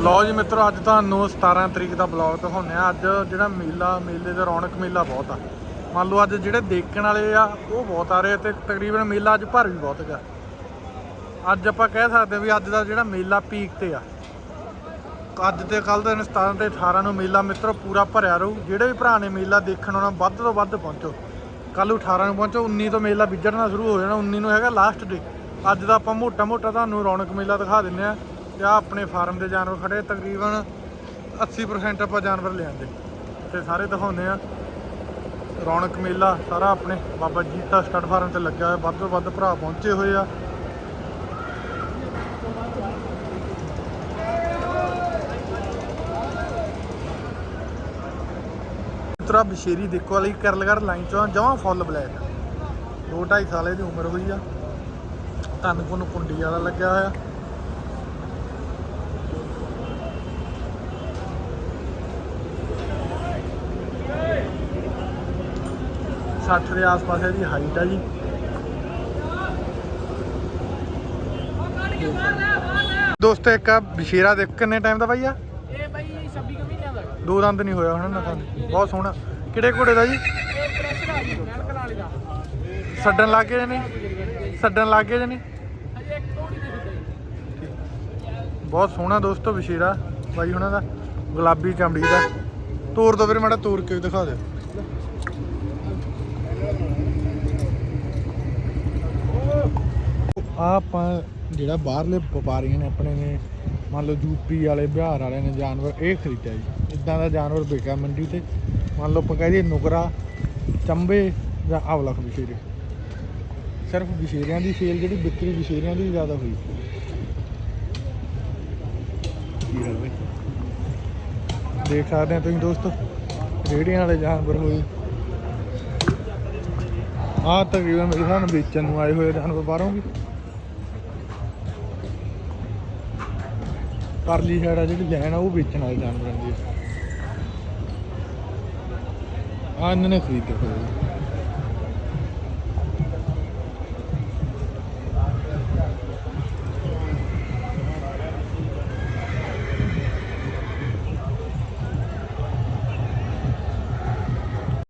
ਲਓ ਜੀ ਮਿੱਤਰੋ, ਅੱਜ ਤੁਹਾਨੂੰ 17 ਤਰੀਕ ਦਾ ਬਲੌਗ ਦਿਖਾਉਂਦੇ ਆ ਅੱਜ ਜਿਹੜਾ ਮੇਲਾ, ਮੇਲੇ ਦੇ ਰੌਣਕ ਮੇਲਾ ਬਹੁਤ ਆ। ਮੰਨ ਲਓ ਅੱਜ ਜਿਹੜੇ ਦੇਖਣ ਵਾਲੇ ਆ, ਉਹ ਬਹੁਤ ਆ ਰਹੇ ਤੇ ਤਕਰੀਬਨ ਮੇਲਾ ਅੱਜ ਭਰ ਵੀ ਬਹੁਤ ਗਿਆ ਅੱਜ ਆਪਾਂ ਕਹਿ ਸਕਦੇ ਹਾਂ ਵੀ ਅੱਜ ਦਾ ਜਿਹੜਾ ਮੇਲਾ ਪੀਕ ਤੇ ਆ। ਅੱਜ ਤੇ ਕੱਲ ਦੇ 17 ਤੇ 18 ਨੂੰ ਮੇਲਾ ਮਿੱਤਰੋ ਪੂਰਾ ਭਰਿਆ ਰਹੂ। ਜਿਹੜੇ ਵੀ ਭਰਾ ਨੇ ਮੇਲਾ ਦੇਖਣ ਆਉਣਾ, ਵੱਧ ਤੋਂ ਵੱਧ ਪਹੁੰਚੋ। ਕੱਲ ਨੂੰ 18 ਨੂੰ ਪਹੁੰਚੋ 19 ਤੋਂ ਮੇਲਾ ਵਿਜੜਨਾ ਸ਼ੁਰੂ ਹੋ ਜਾਣਾ 19 ਨੂੰ ਹੈਗਾ ਲਾਸਟ ਡੇ ਅੱਜ ਦਾ ਆਪਾਂ ਮੋਟਾ ਮੋਟਾ ਤੁਹਾਨੂੰ ਰੌਣਕ ਮੇਲਾ ਦਿਖਾ ਦਿੰਨੇ ਆ ਤੇ ਆ ਆਪਣੇ ਫਾਰਮ ਦੇ ਜਾਨਵਰ ਖੜੇ, ਤਕਰੀਬਨ 80% ਆਪਾਂ ਜਾਨਵਰ ਲਿਆਂਦੇ। ਤੇ ਸਾਰੇ ਦਿਖਾਉਂਦੇ ਆ। ਰੌਣਕ ਮੇਲਾ ਸਾਰਾ ਆਪਣੇ ਬਾਬਾ ਜੀਤਾ ਸਟੱਡ ਫਾਰਮ ਤੇ ਲੱਗਿਆ ਹੋਇਆ, ਵੱਧ ਤੋਂ ਵੱਧ ਭਰਾ ਪਹੁੰਚੇ ਹੋਏ ਆ। ਤਰਾ ਬਸ਼ੇਰੀ ਦੇਖੋ ਵਾਲੀ ਕਰਲਗੜ ਲਾਈਨ ਚੋਂ ਜਮਾਂ ਫੁੱਲ ਬਲੈਕ 2 2.5 ਸਾਲ ਦੀ ਉਮਰ ਹੋਈ ਆ। ਤਨ ਨੂੰ ਕੁੰਡੀ ਵਾਲਾ ਲੱਗਿਆ ਹੋਇਆ। ਸੱਠ ਦੇ ਆਸ-ਪਾਸ ਇਹਦੀ ਹਾਈਟ ਆ ਜੀ। ਦੋਸਤੋ ਇੱਕ ਆ ਬਸ਼ੇਰਾ ਦੇਖ ਕਿੰਨੇ ਟਾਈਮ ਦਾ ਬਾਈ ਆ? ਇਹ ਬਾਈ 26 ਕੁ ਮਹੀਨਿਆਂ ਦਾ। ਹੈਗਾ। ਦੋ ਦੰਦ ਨਹੀਂ ਹੋਇਆ ਹੁਣ ਨਾ ਬਹੁਤ ਸੋਹਣਾ। ਕਿਹੜੇ ਘੋੜੇ ਦਾ ਜੀ? ਇਹ ਪ੍ਰੈਸ਼ਰ ਆ ਜੀ ਮੈਲਕਨ ਵਾਲੇ ਦਾ। ਛੱਡਣ ਲੱਗ ਗਏ ਨੇ। ਛੱਡਣ ਲੱਗ ਗਏ ਨੇ। ਹਜੇ ਇੱਕ ਦਿੱਤਾ ਬਹੁਤ ਸੋਹਣਾ ਦੋਸਤੋ ਵਿਸ਼ੇਰਾ ਬਾਈ ਉਹਨਾਂ ਦਾ। ਗੁਲਾਬੀ ਚਮੜੀ ਦਾ। ਤੋਰ ਦੋ ਵੀਰੇ ਮਾੜਾ ਤੋਰ ਕੇ ਦਿਖਾ ਦਿਓ। ਆ ਆਪਾਂ ਜਿਹੜਾ ਬਾਹਰਲੇ ਵਪਾਰੀਆਂ ਨੇ ਆਪਣੇ ਨੇ, ਮੰਨ ਲਓ ਯੂਪੀ ਵਾਲੇ, ਬਿਹਾਰ ਵਾਲਿਆਂ ਨੇ ਜਾਨਵਰ ਇਹ ਖਰੀਦਿਆ ਜੀ। ਇਦਾਂ ਦਾ ਜਾਨਵਰ ਵਿਕਿਆ ਮੰਡੀ ਤੇ। ਮੰਨ ਲਓ ਆਪਾਂ ਕਹਿ ਦਈਏ ਨੁਕਰਾ, ਚੰਬੇ ਜਾਂ ਅਵਲਖ ਵਿਸ਼ੇਰੇ ਸਿਰਫ ਵਿਸ਼ੇਰਿਆਂ ਦੀ ਸੇਲ ਜਿਹੜੀ ਵਿਕਰੀ ਵਿਸ਼ੇਰਿਆਂ ਦੀ ਜ਼ਿਆਦਾ ਹੋਈ। ਕੀ ਹਾਲ ਬਈ ਦੇਖ ਸਕਦੇ ਆ ਤੁਸੀਂ ਦੋਸਤੋ ਰੇੜੀਆਂ ਵਾਲੇ ਜਾਨਵਰ ਹੋਏ। ਆਹ ਤਕਰੀਬਨ ਮੇਰੇ ਹਿਸਾਬ ਵੇਚਣ ਨੂੰ ਆਏ ਹੋਏ ਜਾਨਵਰ ਬਾਹਰੋਂ ਵੀ। ਪਰਲੀ ਸਾਈਡ ਆ ਜਿਹੜੀ ਲੈਣ ਆ, ਉਹ ਵੇਚਣ ਵਾਲੇ ਜਾਨਵਰਾਂ ਦੀ। ਆ ਇਹਨਾਂ ਨੇ ਖਰੀਦੇ ਹੋਏ।